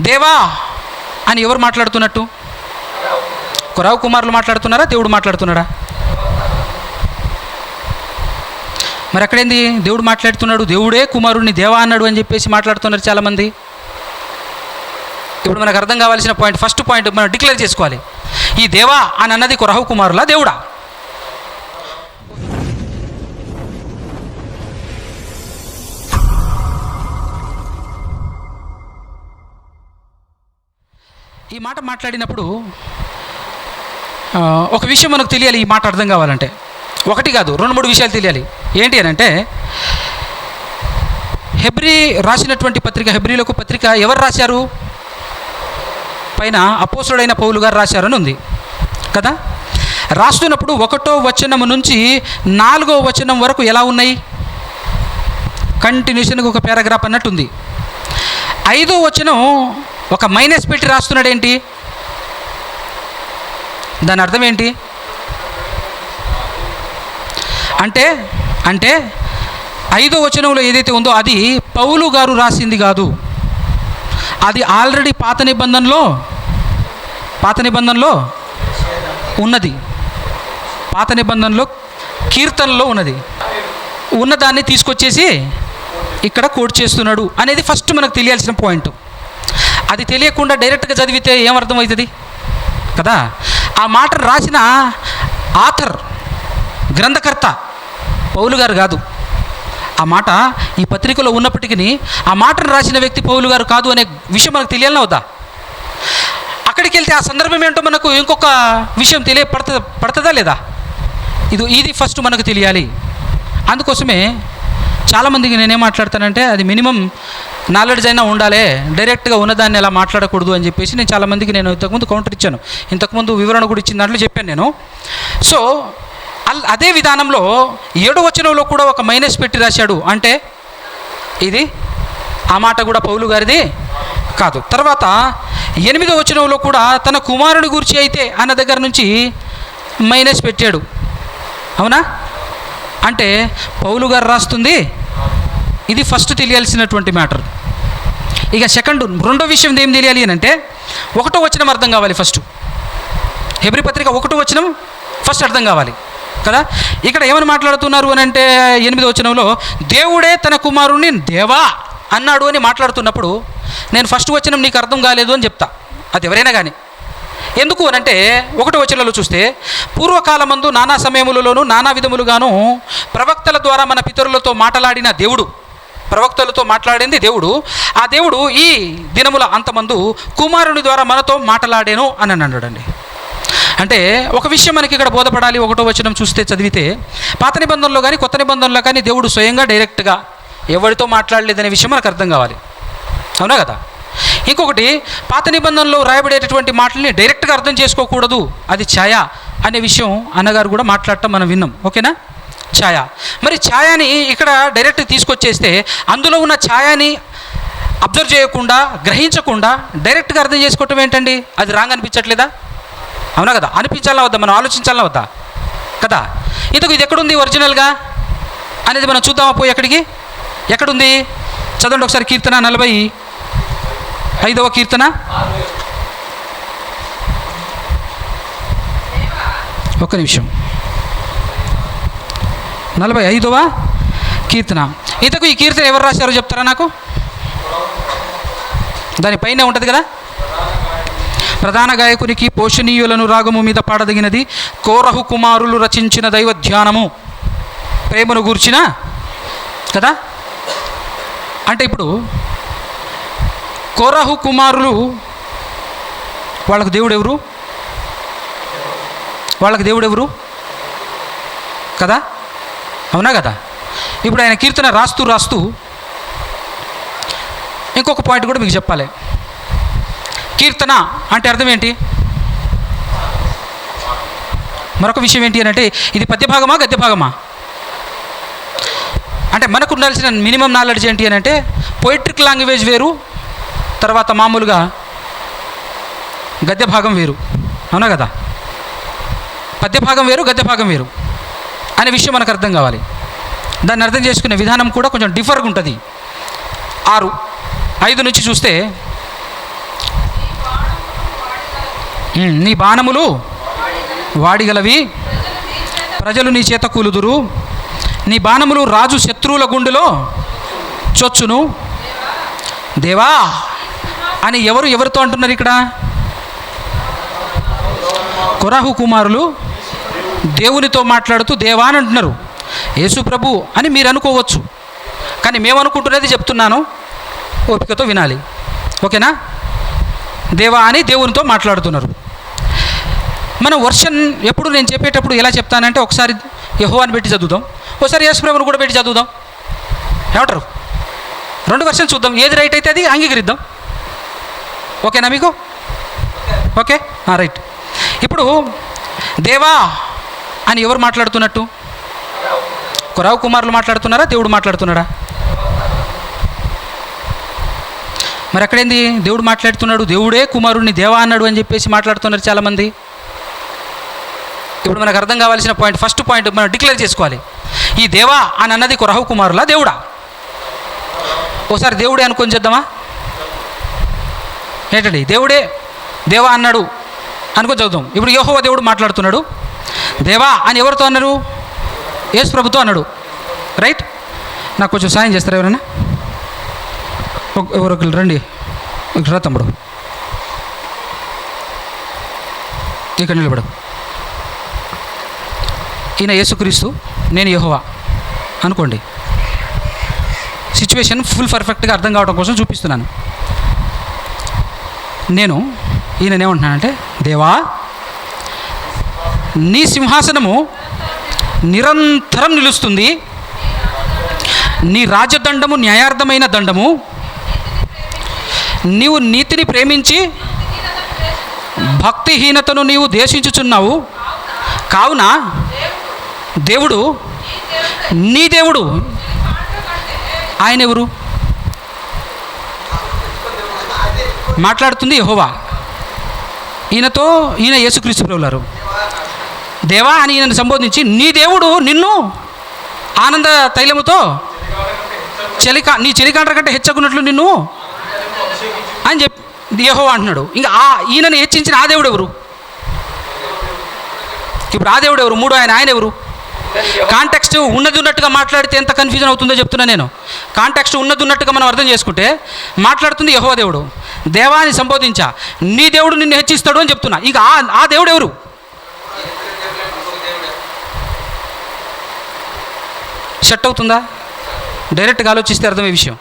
దేవా అని ఎవరు మాట్లాడుతున్నట్టు? కురావు కుమారులు మాట్లాడుతున్నారా? దేవుడు మాట్లాడుతున్నాడా? మరి అక్కడేంది? దేవుడు మాట్లాడుతున్నాడు దేవుడే కుమారుడిని దేవా అన్నాడు అని చెప్పేసి మాట్లాడుతున్నారు చాలామంది. ఇప్పుడు మనకు అర్థం కావాల్సిన పాయింట్ ఫస్ట్ పాయింట్ మనం డిక్లేర్ చేసుకోవాలి. ఈ దేవా అని అన్నది కొరహు కుమారులా? దేవుడా? ఈ మాట మాట్లాడినప్పుడు ఒక విషయం మనకు తెలియాలి ఈ మాట అర్థం కావాలంటే. ఒకటి కాదు రెండు మూడు విషయాలు తెలియాలి. ఏంటి అని అంటే హెబ్రి రాసినటువంటి పత్రిక హెబ్రిలకు పత్రిక ఎవరు రాశారు? పైన అపోసుడైన పౌలు గారు రాశారని ఉంది. కదా? రాస్తున్నప్పుడు ఒకటో వచనం నుంచి నాలుగో వచనం వరకు ఎలా ఉన్నాయి? కంటిన్యూషన్గా ఒక పారాగ్రాఫ్ అన్నట్టుంది. ఐదో వచనం ఒక మైనస్ పెట్టి రాస్తున్నాడు ఏంటి దాని అర్థం ఏంటి? అంటే అంటే ఐదో వచనంలో ఏదైతే ఉందో అది పౌలు గారు రాసింది కాదు. అది ఆల్రెడీ పాత నిబంధనలో పాత నిబంధనలో ఉన్నది. పాత నిబంధనలో కీర్తనలో ఉన్నది. ఉన్నదాన్ని తీసుకొచ్చేసి ఇక్కడ కోట్ చేస్తున్నాడు అనేది ఫస్ట్ మనకు తెలియాల్సిన పాయింట్ అది తెలియకుండా డైరెక్ట్గా చదివితే ఏమర్థమవుతుంది? కదా? ఆ మాట రాసిన ఆథర్ గ్రంథకర్త పౌలు గారు కాదు. ఆ మాట ఈ పత్రికలో ఉన్నప్పటికీ ఆ మాటను రాసిన వ్యక్తి పౌలు గారు కాదు అనే విషయం మనకు తెలియాలని వద్దా? అక్కడికి వెళ్తే ఆ సందర్భం ఏంటో మనకు ఇంకొక విషయం తెలియ పడుతుందా పడుతుందా లేదా? ఇది ఇది ఫస్ట్ మనకు తెలియాలి. అందుకోసమే చాలామందికి నేనేం మాట్లాడతానంటే అది మినిమం నాలెడ్జ్ అయినా ఉండాలి. డైరెక్ట్గా ఉన్నదాన్ని ఎలా మాట్లాడకూడదు అని చెప్పేసి నేను చాలామందికి నేను ఇంతకుముందు కౌంటర్ ఇచ్చాను. ఇంతకుముందు వివరణ కూడా ఇచ్చిన దాంట్లో చెప్పాను నేను. సో అల్ అదే విధానంలో ఏడో వచనంలో కూడా ఒక మైనస్ పెట్టి రాశాడు. అంటే ఇది? ఆ మాట కూడా పౌలు గారిది కాదు. తర్వాత ఎనిమిదో వచనంలో కూడా తన కుమారుని గురించి అయితే అన్న దగ్గర నుంచి మైనస్ పెట్టాడు. అవునా? అంటే పౌలు గారు రాస్తుంది ఇది ఫస్ట్ తెలియాల్సినటువంటి మ్యాటర్ ఇక సెకండ్ రెండో విషయం ఏం తెలియాలి అని అంటే ఒకటో వచనం అర్థం కావాలి ఫస్ట్ హెబ్రి పత్రిక ఒకటో వచనం ఫస్ట్ అర్థం కావాలి. కదా? ఇక్కడ ఏమని మాట్లాడుతున్నారు అని అంటే ఎనిమిదో వచనంలో దేవుడే తన కుమారుణ్ణి దేవా అన్నాడు అని మాట్లాడుతున్నప్పుడు నేను ఫస్ట్ వచనం నీకు అర్థం కాలేదు అని చెప్తా. అది ఎవరైనా కానీ ఎందుకు అని అంటే ఒకటి వచనంలో చూస్తే పూర్వకాలమందు నానా సమయములలోనూ నానా విధములుగాను ప్రవక్తల ద్వారా మన పితరులతో మాట్లాడిన దేవుడు ప్రవక్తలతో మాట్లాడింది దేవుడు. ఆ దేవుడు ఈ దినముల అంతమందు కుమారుని ద్వారా మనతో మాట్లాడాను అని అన్నాడండి. అంటే ఒక విషయం మనకి ఇక్కడ బోధపడాలి ఒకటో వచనం చూస్తే చదివితే పాత నిబంధనలో కానీ కొత్త నిబంధనలో కానీ దేవుడు స్వయంగా డైరెక్ట్గా ఎవరితో మాట్లాడలేదనే విషయం మనకు అర్థం కావాలి. అవునా కదా? ఇంకొకటి పాత నిబంధనలో రాయబడేటటువంటి మాటల్ని డైరెక్ట్గా అర్థం చేసుకోకూడదు అది ఛాయ అనే విషయం అన్నగారు కూడా మాట్లాడటం మనం విన్నాం. ఓకేనా? ఛాయ. మరి ఛాయని ఇక్కడ డైరెక్ట్ తీసుకొచ్చేస్తే అందులో ఉన్న ఛాయని అబ్జర్వ్ చేయకుండా గ్రహించకుండా డైరెక్ట్గా అర్థం చేసుకోవటం ఏంటండి? అది రాంగ్ అనిపించట్లేదా? అవునా కదా? అనిపించాలా వద్దా? మనం ఆలోచించాలా వద్దా? కదా? ఇంతకు ఇది ఎక్కడుంది ఒరిజినల్గా? అనేది మనం చూద్దామా పోయి ఎక్కడికి ఎక్కడుంది? చదవండి ఒకసారి కీర్తన నలభై ఐదవ కీర్తన. ఒక్క నిమిషం. నలభై ఐదవ? కీర్తన. ఇంతకు ఈ కీర్తన ఎవరు రాశారో చెప్తారా నాకు? దానిపైనే ఉంటుంది కదా? ప్రధాన గాయకునికి పోషణీయులను రాగము మీద పాడదగినది కోరహు కుమారులు రచించిన దైవ ధ్యానము. ప్రేమను గూర్చిన కదా? అంటే ఇప్పుడు కోరహు కుమారులు వాళ్ళకు దేవుడు ఎవరు వాళ్ళకి దేవుడు ఎవరు కదా? అవునా కదా? ఇప్పుడు ఆయన కీర్తన రాస్తూ రాస్తూ ఇంకొక పాయింట్ కూడా మీకు చెప్పాలి. కీర్తన అంటే అర్థం ఏంటి? మరొక విషయం ఏంటి అని అంటే ఇది పద్యభాగమా గద్యభాగమా అంటే మనకు ఉండాల్సిన మినిమం నాలెడ్జ్ ఏంటి అని అంటే పొయిట్రిక్ లాంగ్వేజ్ వేరు తర్వాత మామూలుగా గద్య భాగం వేరు. అవునా కదా? పద్య భాగం వేరు గద్య భాగం వేరు. అనే విషయం మనకు అర్థం కావాలి. దాన్ని అర్థం చేసుకునే విధానం కూడా కొంచెం డిఫర్గా ఉంటుంది. ఆరు ఐదు నుంచి చూస్తే నీ బాణములు వాడిగలవి ప్రజలు నీ చేత కూలుదురు. నీ బాణములు రాజు శత్రువుల గుండెలో చొచ్చును. దేవా అని ఎవరు ఎవరితో అంటున్నారు ఇక్కడ? కొరాహు కుమారులు దేవునితో మాట్లాడుతూ దేవా అని అంటున్నారు. యేసు ప్రభు అని మీరు అనుకోవచ్చు. కానీ మేము అనుకుంటున్నది చెప్తున్నాను. ఓపికతో వినాలి. ఓకేనా? దేవా అని దేవునితో మాట్లాడుతున్నారు. మన వర్షన్ ఎప్పుడు నేను చెప్పేటప్పుడు ఎలా చెప్తానంటే ఒకసారి యహోవాని పెట్టి చదువుదాం. ఒకసారి యేసుప్రభుని కూడా పెట్టి చదువుదాం. ఏమంటారు? రెండు వర్షన్ చూద్దాం. ఏది రైట్ అయితే అది అంగీకరిద్దాం. ఓకేనా మీకు? ఓకే? రైట్. ఇప్పుడు దేవా అని ఎవరు మాట్లాడుతున్నట్టు? కురావు కుమారులు మాట్లాడుతున్నారా? దేవుడు మాట్లాడుతున్నాడా? మరి అక్కడేంది? దేవుడు మాట్లాడుతున్నాడు దేవుడే కుమారుడిని దేవా అన్నాడు అని చెప్పేసి మాట్లాడుతున్నారు చాలామంది. ఇప్పుడు మనకు అర్థం కావాల్సిన పాయింట్ ఫస్ట్ పాయింట్ మనం డిక్లేర్ చేసుకోవాలి. ఈ దేవా అని అన్నది కురహు కుమారులా? దేవుడా? ఓసారి దేవుడే అనుకొని చేద్దామా? ఏంటండి? దేవుడే దేవా అన్నాడు అనుకొని చదువుదాం. ఇప్పుడు యోహోవ దేవుడు మాట్లాడుతున్నాడు. దేవా అని ఎవరితో అన్నారు? యేసు ప్రభుతో అన్నాడు. రైట్? నాకు కొంచెం సాయం చేస్తారా ఎవరైనా? ఒక- ఎవరు ఒకరు రండి. ఇక్కడ రా తమ్ముడు. ఇక్కడ నిలబడు. ఈయన యేసుక్రీస్తు నేను యహోవా. అనుకోండి. సిచ్యువేషన్ ఫుల్ పర్ఫెక్ట్గా అర్థం కావడం కోసం చూపిస్తున్నాను. నేను ఈయన ఏమంటున్నానంటే దేవా నీ సింహాసనము నిరంతరం నిలుస్తుంది. నీ రాజదండము న్యాయార్థమైన దండము. నీవు నీతిని ప్రేమించి భక్తిహీనతను నీవు దేశించుచున్నావు కావున దేవుడు నీ దేవుడు ఆయన ఎవరు? మాట్లాడుతుంది యహోవా. ఈయనతో ఈయన యేసుక్రీస్తు ప్రభులారు దేవా అని ఈయనను సంబోధించి నీ దేవుడు నిన్ను ఆనంద తైలముతో చలికా నీ చలికాండ్ర కంటే హెచ్చకున్నట్లు నిన్ను అని చెప్పి యహో అంటున్నాడు. ఇంకా ఆ ఈయనని హెచ్చించిన ఆ దేవుడు ఎవరు? ఇప్పుడు ఆ దేవుడు ఎవరు? మూడు ఆయన ఆయన ఎవరు? కాంటెక్స్ట్ ఉన్నది ఉన్నట్టుగా మాట్లాడితే ఎంత కన్ఫ్యూజన్ అవుతుందో చెప్తున్నా నేను. కాంటెక్స్ట్ ఉన్నది ఉన్నట్టుగా మనం అర్థం చేసుకుంటే మాట్లాడుతుంది యహో దేవుడు. దేవాన్ని సంబోధించా. నీ దేవుడు నిన్ను హెచ్చిస్తాడు అని చెప్తున్నా. ఇక ఆ దేవుడు ఎవరు? సెట్ అవుతుందా? డైరెక్ట్గా ఆలోచిస్తే అర్థమయ్యే విషయం.